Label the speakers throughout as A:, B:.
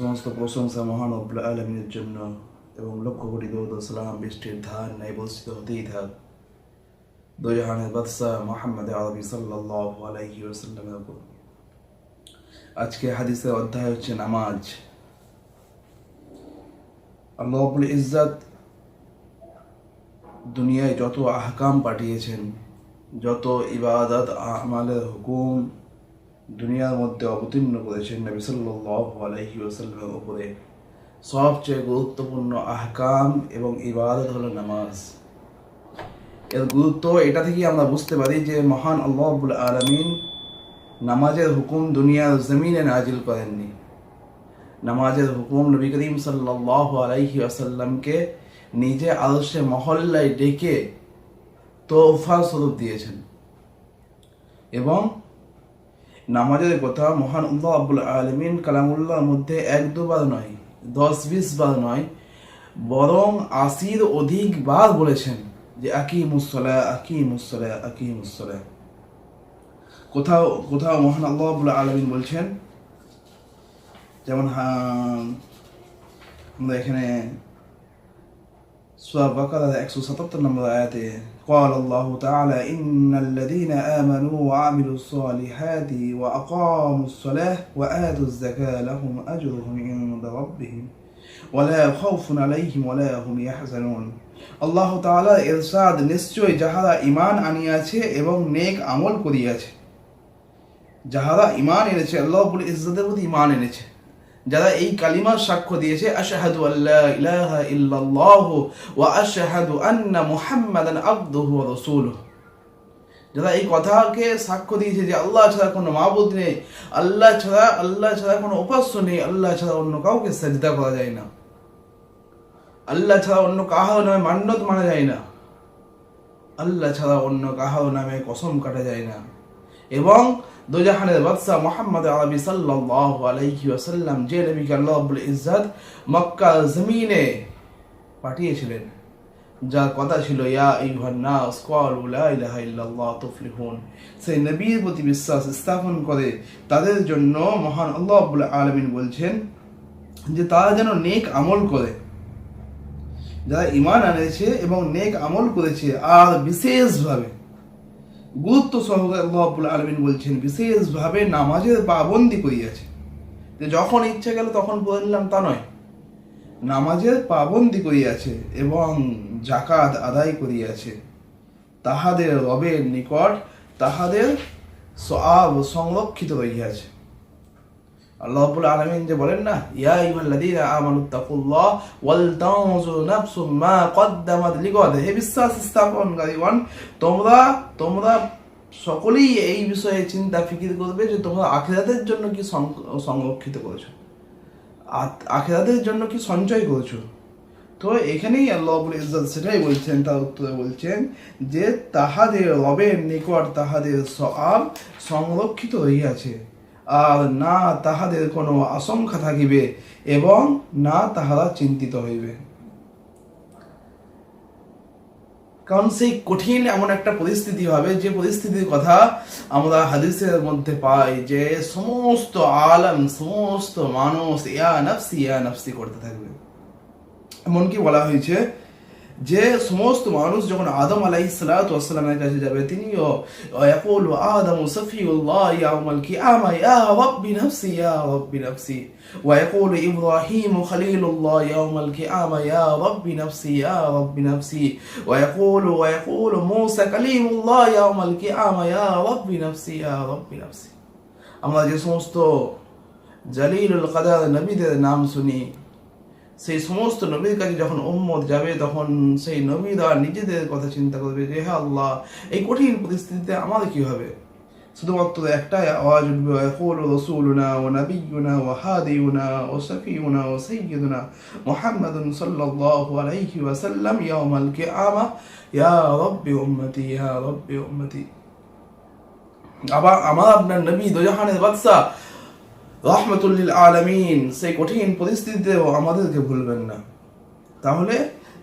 A: সমস্ত প্রশংসা মহান অব্লা আলমীর জন্য এবং লক্ষ কোটি দৌদ সালাম বৃষ্টির ন্যায় বর্ষিত হতেই থাক। দোজাহানের বাদশাহ মোহাম্মদ আরবি সাল্লাহ আলাইহি ওসাল্লামের উপর। আজকে হাদিসের অধ্যায় হচ্ছে নামাজ। আল্লাহ ইজ্জাত দুনিয়ায় যত আহকাম পাঠিয়েছেন, যত ইবাদত, আমালের হুকুম দুনিয়ার মধ্যে অবতীর্ণ করেছেন নবী সাল্লাল্লাহু আলাইহি ওয়াসাল্লামের উপরে। সবচেয়ে গুরুত্বপূর্ণ আহকাম এবং ইবাদত হলো নামাজ। এর গুরুত্ব এটা থেকেই আমরা বুঝতে পারি যে মহান আল্লাহ আব্বুল আলমিন নামাজের হুকুম দুনিয়ার জমিনে নাজিল করেননি। নামাজের হুকুম নবী করিম সাল্লাহ আলাইহি আসাল্লামকে নিজে আদর্শে মহল্লায় ডেকে তোফা স্বরূপ দিয়েছেন। এবং নামাজের কথা মহান উল্লাহ আব্বুল আলমিন কালামুল্লাহর মধ্যে এক দুবার নয়, দশ, বিশ বার নয়, বরং আশির অধিক বার বলেছেন যে আকি মুসলা আকি মুসলা আকি মুসলা কোথাও কোথাও মহান আল্লাহ আব্বুল আলমিন বলছেন, যেমন হা- আমরা এখানে سورة بقرة 177 নম্বর আয়াতে قال الله تعالى إن الذين آمنوا وعملوا الصالحات وأقاموا الصلاة وآتوا الزكاة لهم أجرهم عند ربهم ولا خوف عليهم ولا هم يحزنون আল্লাহ তাআলা ইরশাদ নিশ্চয় যাহারা ঈমান আনিয়াছে এবং নেক আমল করিয়াছে যাহারা ঈমান এনেছে আল্লাহ রাব্বুল ইজ্জতের প্রতি ঈমান এনেছে যারা এই কালিমার সাক্ষ্য দিয়েছে, আশহাদু আল্লাহ ইলাহা ইল্লাল্লাহ ওয়া আশহাদু আন্না মুহাম্মাদান আবদুহু ওয়া রাসূলুহু। যারা এই কথাকে সাক্ষ্য দিয়েছে যে আল্লাহ ছাড়া কোনো মাবুদ নেই, আল্লাহ ছাড়া আল্লাহ ছাড়া কোনো উপাস্য নেই, আল্লাহ ছাড়া অন্য কাউকে সাজদা করা যায় না। আল্লাহ ছাড়া অন্য কাহাও নামে মান্যত মানা যায় না। আল্লাহ ছাড়া অন্য কাহাও নামে কসম কাটা যায় না। এবং দোজাহানের বাদশাহ মোহাম্মদ আরবি সাল্লাল্লাহু আলাইহি ওয়াসাল্লাম যে নবীকে আল্লাহ রাব্বুল ইজ্জত মক্কা জমিনে পাঠিয়েছিলেন, যার কথা ছিল, ইয়া আইয়ুহান নাস, ক্বালু লা ইলাহা ইল্লাল্লাহ তুফলিহুন। সেই নবীর প্রতি বিশ্বাস স্থাপন করে তাদের জন্য মহান আল্লাহ রাব্বুল আলামিন বলছেন যে তারা যেন নেক আমল করে। যারা ইমান আনেছে এবং নেক আমল করেছে আর বিশেষভাবে গুরুত্ব সহকারে আল্লাহ আব্বুল আলমিন বলছেন, বিশেষভাবে নামাজের পাবন্দি করিয়াছে যে যখন ইচ্ছা গেল তখন পড়ে নিলাম তা নয়। নামাজের পাবন্দি করিয়াছে এবং জাকাত আদায় করিয়াছে তাহাদের রবের নিকট তাহাদের সব সংরক্ষিত রহিয়াছে আল্লাহ রাব্বুল আলামিন যে বলেন না, ইয়া আইয়ুহাল্লাযীনা আমানু তাকুল্লাহ ওয়াল তানজুর নাফসুম মা কদ্দামাত লিগাদ। হে বিশ্বাস স্থাপনকারীগণ তোমরা তোমরা সকলেই এই বিষয়ে চিন্তা, ফিকির করবে যে তোমরা আখিরাতের জন্য কি সংরক্ষিত করেছ। আখিরাতের জন্য কি সঞ্চয় করেছ। তো এখানেই আল্লাহ রাব্বুল ইজ্জত সেটাই বলছেন, তার উত্তরে বলছেন যে তাহাদের রবের নিকট তাহাদের সব সংরক্ষিত হইয়াছে। আর না তাহাদের কোনো আশঙ্কা থাকিবে এবং না তাহারা চিন্তিত হইবে। কারণ সেই কঠিন এমন একটা পরিস্থিতি হবে, যে পরিস্থিতির কথা আমরা হাদিসের মধ্যে পাই যে সমস্ত আলম, সমস্ত মানুষ ইয়া নফসি ইয়া নফসি করতে থাকবে। এমনকি বলা হয়েছে যে সমস্ত মানুষ যখন আদম আলাই সালাতামের কাছে যাবে তিনিও يقول آدم صفي الله يوم القيامة يا رب نفسي يا رب نفسي ويقول إبراهيم خليل الله يوم القيامة يا رب نفسي يا رب نفسي ويقول ويقول موسى كليم الله يوم القيامة يا رب نفسي يا رب نفسي আমরা যে সমস্ত জালিলুল কাদার নবীদের নাম শুনি সেই সমস্ত নবীর কাছে যখন ওম্মদ যাবে, তখন সেই নবীরা নিজেদের কথা চিন্তা করবে যে হ্যাঁ আল্লাহ, এই কঠিন পরিস্থিতিতে আমাদের কি হবে? শুধুমাত্র একটাই আওয়াজ উঠবে রসুল না ও নবীনা ও হাদিউনা ও সফিউনা ও সৈয়দুনা মোহাম্মদ সাল্লাল্লাহু আলাইহি ওয়াসাল্লাম ইয়াউমাল কিয়ামা। ইয়া রব্বি উম্মতি, ইয়া রব্বি উম্মতি। আবার আমার আপনার নবী দোজাহানের বাদশাহ রহমতুল্লিল আলমিন, সেই কঠিন পরিস্থিতিতেও আমাদেরকে ভুলবেন না। তাহলে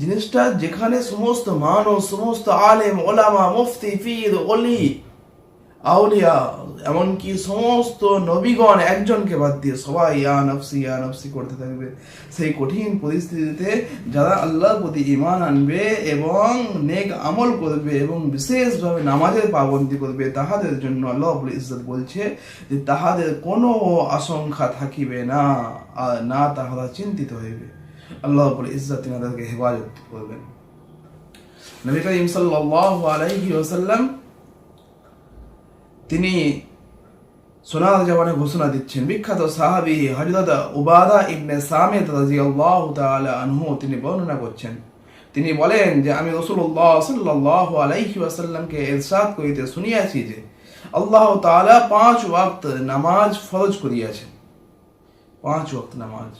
A: জিনিসটা যেখানে সমস্ত মানুষ, সমস্ত আলেম, ওলামা, মুফতি ফির অলি আউলিয়া, এমনকি সমস্ত নবীগণ একজনকে বাদ দিয়ে সবাই ইয়া নফসি ইয়া নফসি করতে থাকবে। সেই কঠিন পরিস্থিতিতে যারা আল্লাহর প্রতি ইমান আনবে এবং নেক আমল করবে এবং বিশেষভাবে নামাজের পাবন্দি করবে, তাহাদের জন্য আল্লাহ ইজ্জত বলছে যে তাহাদের কোনো আশঙ্কা থাকিবে না, আর না তাহারা চিন্তিত হইবে। আল্লাহ ইজ্জত তিনাদেরকে হেফাজত করবেন। নবী করিম সাল্লাল্লাহু আলাইহি ওয়াসাল্লাম তিনি সোনার জবানে ঘোষণা দিচ্ছেন, বিখ্যাত সাহাবি হযরত উবাদা ইবনে সামিত রাদিয়াল্লাহু তাআলা আনহু তিনি বর্ণনা করছেন। তিনি বলেন যে, আমি রাসূলুল্লাহ সাল্লাল্লাহু আলাইহি ওয়াসাল্লামকে ইরশাদ করিতে শুনিয়াছি যে, আল্লাহ তাআলা পাঁচ ওয়াক্ত নামাজ ফরজ করিয়াছেন। পাঁচ ওয়াক্ত নামাজ।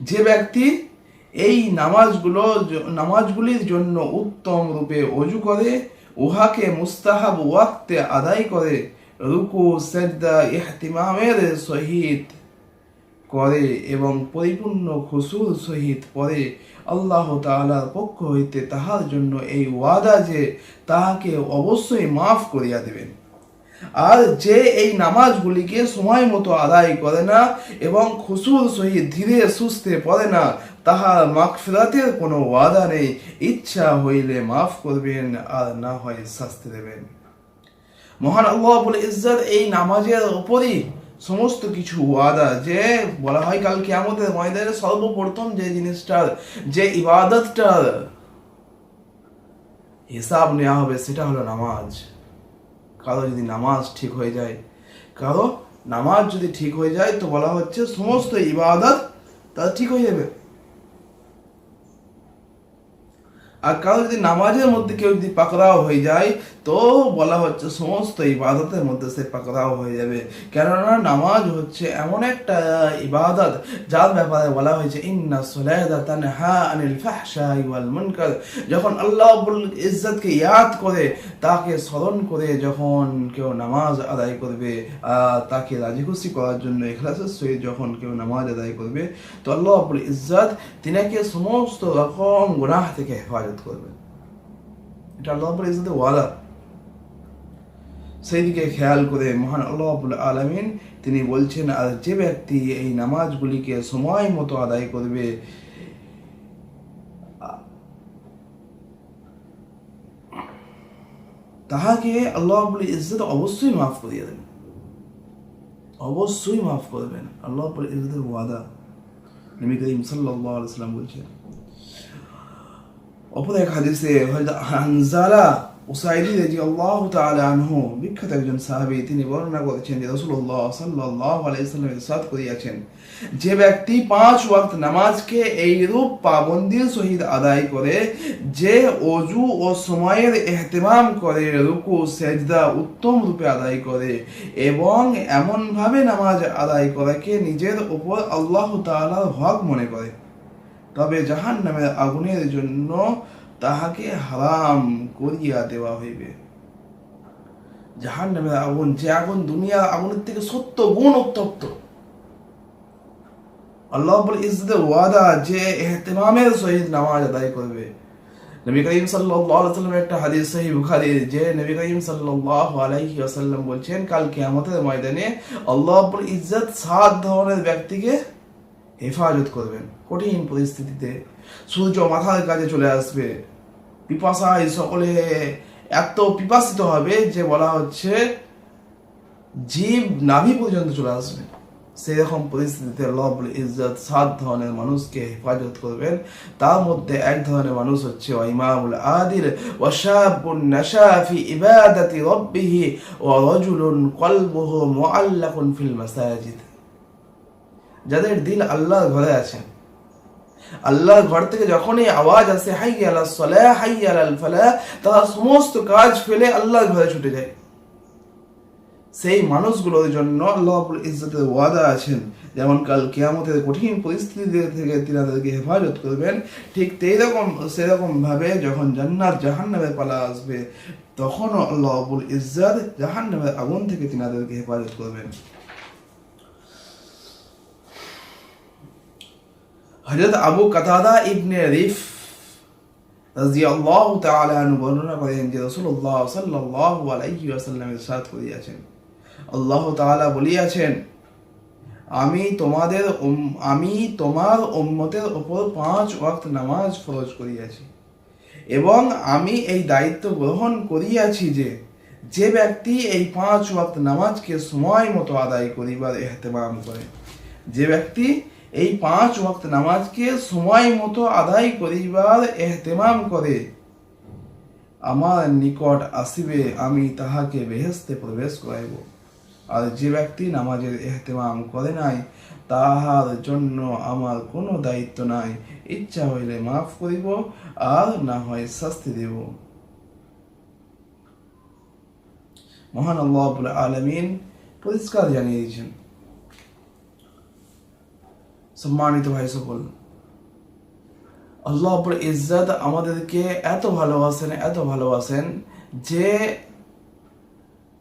A: যে ব্যক্তি এই নামাজগুলো নামাজগুলির জন্য উত্তম রূপে অজু করে উহাকে মুস্তাহাব ওয়াক্তে আদায় করে। রুকু, সেজদা, ইহতিমামের সহিত করে এবং পরিপূর্ণ খুসুর সহিত পরে আল্লাহ তাআলার পক্ষ হইতে তাহার জন্য এই ওয়াদা যে তাহাকে অবশ্যই মাফ করিয়া দেবেন। আর যে এই নামাজগুলিকে সময় মতো আদায় করে না এবং খুশুর সহিত ধীরে সুস্থে পড়ে না, তাহার মাগফিরাতের কোনো ওয়াদা নেই। ইচ্ছা হইলে মাফ করবেন আর না হয় শাস্তি দেবেন। মহান আল্লাহ বলে ইজ্জত এই নামাজের উপরই সমস্ত কিছু ওয়াদা যে বলা হয় কাল কিয়ামতের ময়দানে সর্বপ্রথম যে জিনিসটার, যে ইবাদতটার হিসাব নেওয়া হবে সেটা হলো নামাজ। কারও যদি নামাজ ঠিক হয়ে যায়। কারও নামাজ যদি ঠিক হয়ে যায়, তো বলা হচ্ছে সমস্ত ইবাদত তার ঠিক হয়ে যাবে। আর কারও যদি নামাজের মধ্যে কেউ যদি পাকড়াও হয়ে যায় তো বলা হচ্ছে সমস্ত ইবাদতের মধ্যে সে পাকড়াও হয়ে যাবে। কেননা নামাজ হচ্ছে এমন একটা ইবাদত, যার ব্যাপারে বলা হয়েছে, ইন্না সুলাইদা তানহা আনিল ফাহশাই ওয়াল মুনকার। যখন আল্লাহ রাব্বুল ইজ্জতকে ইয়াদ করে, তাকে স্মরণ করে যখন কেউ নামাজ আদায় করবে তাকে রাজি খুশি করার জন্য ইখলাসের সহিত যখন কেউ নামাজ আদায় করবে, তো আল্লাহ রাব্বুল ইজ্জত তিনাকে সমস্ত রকম গুনাহ থেকে হেফাজত করবে। এটা আল্লাহ রাব্বুল ইজ্জতের ওয়াদা। সেই দিকে খেয়াল করে মহান আল্লাহ রাব্বুল আলামিন তিনি বলছেন, আর যে ব্যক্তি এই নামাজগুলিকে সময় মতো আদায় করবে, তাহাকে আল্লাহ রাব্বুল ইজ্জত অবশ্যই মাফ করিয়ে দেবেন অবশ্যই মাফ করবেন আল্লাহ রাব্বুল ইজ্জতের ওয়াদা। নবী করিম সাল্লাল্লাহু আলাইহি সাল্লাম বলছেন, অপর এক হাদিসে হযরত হানজালা উসাইদি রাদিয়াল্লাহু তাআলা আনহু, বিখ্যাত একজন সাহাবী, তিনি বর্ণনা করেছেন যে রাসূলুল্লাহ সাল্লাল্লাহু আলাইহি সাল্লাম করিয়াছেন, যে ব্যক্তি পাঁচ ওয়াক্ত নামাজকে এইরূপ পাবন্দির সহিত আদায় করে, যে অজু ও সময়ের এহতেমাম করে, রুকু, সেজদা উত্তম রূপে আদায় করে এবং এমনভাবে নামাজ আদায় করাকে নিজের উপর আল্লাহ তাআলার হক মনে করে। তবে জাহান নামের আগুনের জন্য তাহাকে হারাম করিয়া দেওয়া হইবে। জাহান নামের আগুন, যে আগুন দুনিয়ার আগুনের থেকে সত্য, গুণ উত্তপ্ত। আল্লাহ ইজ্জতের ওয়াদা যে এহতেমামের সহিত নামাজ আদায় করবে। নবী করিম একটা হাদিস, সহিহ বুখারী, যে নবী করিম সাল্লাল্লাহু আলাইহি ওয়াসাল্লাম বলছেন, কাল কিয়ামতের ময়দানে আল্লাহ রাব্বুল ইজ্জত সাত ধরনের ব্যক্তিকে হেফাজত করবেন। কঠিন পরিস্থিতিতে সূর্য মাথার কাছে চলে আসবে। পিপাসায় সকলে এত পিপাসিত হবে যে বলা হচ্ছে জীব নাভি পর্যন্ত চলে আসবে। সেরকম পরিস্থিতিতে লবল ইজ্জত সাত ধরনের মানুষকে হেফাজত করবেন। তার মধ্যে এক ধরনের মানুষ হচ্ছে ইমামুল আদিল ওয়াশাবুন নাশা ফি ইবাদাতি রাব্বিহি ওয়া রাজুলুন কলবুহু মুআল্লাকুন ফিল মাসাজিদ। যাদের দিল আল্লাহর ঘরে আছে আল্লাহর ঘর থেকে যখনই আওয়াজ আসে হাই আল্লাহ সলাহ হাই আল ফালাহ, তারা সমস্ত কাজ ফেলে আল্লাহর ঘরে ছুটে যায়। সেই মানুষগুলোর জন্য আল্লাহ ইজ্জতের ওয়াদা আছেন, যেমন কাল কেয়ামতের কঠিন পরিস্থিতি থেকে তিনাদেরকে হেফাজত করবেন, ঠিক সেই রকম সেরকম ভাবে যখন জান্নাত জাহান্নামের পালা আসবে, তখনও আল্লাহ আবুল ইজ্জত জাহান্নামের আগুন থেকে তিনাদেরকে হেফাজত করবেন। হজরত আবু কাতাদা ইবনে রিফ রাদিয়াল্লাহু তাআলা আনহু বর্ণনা করেন যে রাসূলুল্লাহ সাল্লাল্লাহু আলাইহি ওয়াসাল্লাম ইরশাদ করিয়াছেন। আল্লাহ তাআলা বলিয়াছেন, আমি তোমাদের আমি তোমার উম্মতের উপর পাঁচ ওয়াক্ত নামাজ ফরজ করিয়াছি এবং আমি এই দায়িত্ব গ্রহণ করিয়াছি যে যে ব্যক্তি এই পাঁচ ওয়াক্ত নামাজকে সময় মতো আদায় করিবার এহতেমাম করে। যে ব্যক্তি এই পাঁচ ওয়াক্ত নামাজকে সময় মতো আদায় করিবার এহতেমাম করে। আমার নিকট আসিবে, আমি তাহাকে বেহেস্তে প্রবেশ করাইব। আর যে ব্যক্তি নামাজের এহতেমাম করে নাই, তাহার জন্য আমার কোনো দায়িত্ব নাই। ইচ্ছা হইলে মাফ করিব, আর না হয় শাস্তি দেব। মহান আল্লাহ আলমিন পরিষ্কার জানিয়ে দিয়েছেন সম্মানিত ভাই সকল। আল্লাহ ইজ্জত আমাদেরকে এত ভালোবাসেন এত ভালোবাসেন যে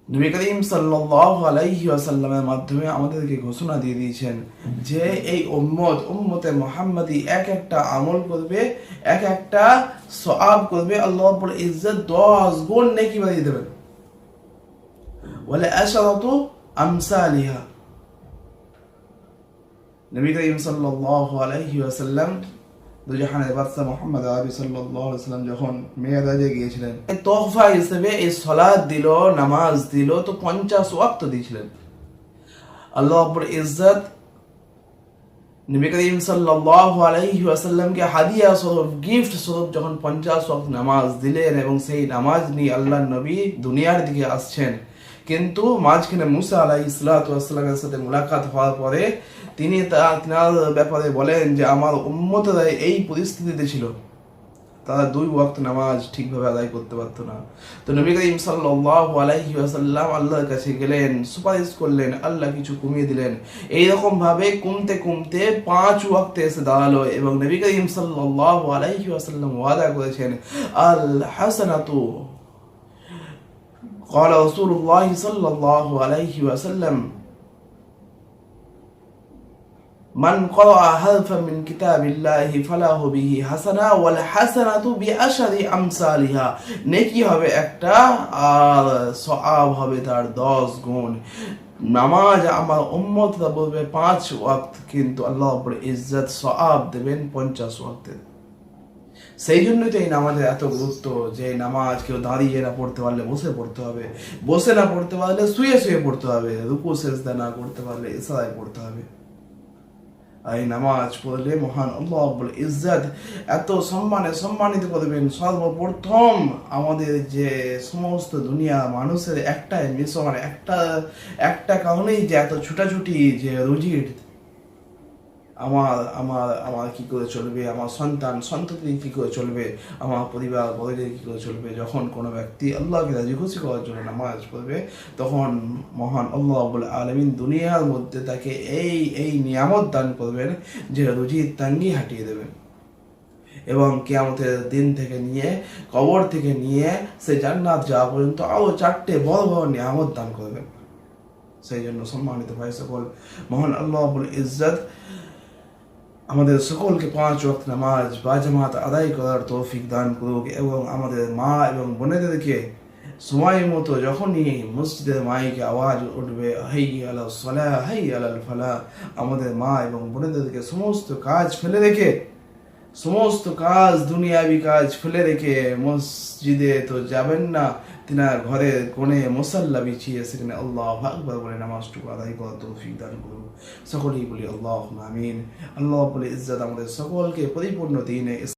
A: নবী করিম মাধ্যমে আমাদেরকে ঘোষণা দিয়ে দিয়েছেন যে এই উম্মত, উম্মতে মুহাম্মাদি এক একটা আমল করবে, এক একটা সওয়াব করবে, আল্লাহ রাব্বুল ইজ্জত 10 গুণ নেকি বাড়িয়ে দেবেন। বলে আশরাতু আমসালিহা। নবী করিম দুজাহানের বাদশাহ মোহাম্মদ আলাইহি ওয়াসাল্লাম যখন মেয়েরাজে গিয়েছিলেন তোহফা হিসেবে এই দিল, নামাজ দিল, তো 50 ওয়াক্ত দিয়েছিলেন। আল্লাহ রাব্বুল ইজ্জত নবী করিম সাল্লাল্লাহু আলাইহি ওয়াসাল্লামকে হাদিয়া স্বরূপ, গিফট স্বরূপ যখন 50 ওয়াক্ত নামাজ দিলেন এবং সেই নামাজ নিয়ে আল্লাহ নবী দুনিয়ার দিকে আসছেন। কিন্তু মাঝখানে মুসা আলাই ইসলাতামের সাথে মুলাকাত হওয়ার পরে তিনি তা- তিনার ব্যাপারে বলেন যে আমার উম্মতরা এই পরিস্থিতিতে ছিল তারা দুই ওয়াক্ত নামাজ ঠিকভাবে আদায় করতে পারতো না তো নবী করিম সাল্লাল্লাহু আলাইহি ওয়াসাল্লাম আল্লাহর কাছে গেলেন সুপারিশ করলেন আল্লাহ কিছু কমিয়ে দিলেন এই রকম ভাবে কমতে কমতে পাঁচ ওয়াক্তে এসে দাঁড়ালো এবং নবী করিম সাল্লাল্লাহু আলাইহি ওয়াসাল্লাম ওয়াদা করেছেন আল হাসানাতু قال رسول الله صلى الله عليه وسلم মান করা হালফা মিন কিতাবিল্লাহি ফালাহু বিহি হাসানা ওয়াল হাসানাতু বিআশারি আমসালিহা। নেকি হবে একটা আর সওয়াব হবে তার 10 গুণ। নামাজ আমার উম্মতরা বলবে পাঁচ ওয়াক্ত, কিন্তু আল্লাহ বড় ইজ্জত সওয়াব দেবেন 50 ওয়াক্তের। সেই জন্যই তো এই নামাজের এত গুরুত্ব যে নামাজ কেউ দাঁড়িয়ে না পড়তে পারলে বসে পড়তে হবে। বসে না পড়তে পারলে শুয়ে শুয়ে পড়তে হবে, রুকু, সেজদা না করতে পারলে ইশারায় পড়তে হবে। এই নামাজ পড়লে মহান আল্লাহ আব্বুল ইজ্জাত এত সম্মানে সম্মানিত করবেন সর্বপ্রথম আমাদের যে সমস্ত দুনিয়া মানুষের একটাই মিশন, একটা একটা কারণেই যে এত ছুটাছুটি, যে রুজির আমার আমার আমার কি করে চলবে? আমার সন্তান, সন্ততি কি করে চলবে? আমার পরিবার বর্গের কি করে চলবে? যখন কোনো ব্যক্তি আল্লাহকে রাজি খুশি করার জন্য নামাজ পড়বে, তখন মহান আল্লাহ আলমিন দুনিয়ার মধ্যে তাকে এই এই নিয়ামত দান করবেন যে রুজির তাঙ্গি হাঁটিয়ে দেবেন। এবং কেয়ামতের দিন থেকে নিয়ে, কবর থেকে নিয়ে সে জান্নাত যাওয়া পর্যন্ত আরও চারটে বড় বড় নিয়ামত দান করবেন। সেই জন্য সম্মানিত ভাই সকল, মহান আল্লাহ ইজ্জত আমাদের সকলকে পাঁচ ওয়াক্ত নামাজ বা জামাত আদায় করার তৌফিক দান করুক এবং আমাদের মা এবং বোনেদেরকে সময় মতো যখনই মসজিদের মাইকে আওয়াজ উঠবে, হাই আলা সলা, হাই আলাল ফালা, আমাদের মা এবং বোনেদেরকে সমস্ত কাজ ফেলে রেখে, সমস্ত কাজ, দুনিয়াবি কাজ ফেলে রেখে মসজিদে তো যাবেন না। তিনার ঘরের কোণে মোসাল্লা বিছিয়ে সেখানে আল্লাহ আকবর বলে নামাজটুকু আদায় করার তৌফিক দান করুন। সকলেই বলি আল্লাহ আমিন। আল্লাহ বলে ইজ্জত আমাদের সকলকে পরিপূর্ণ দিনে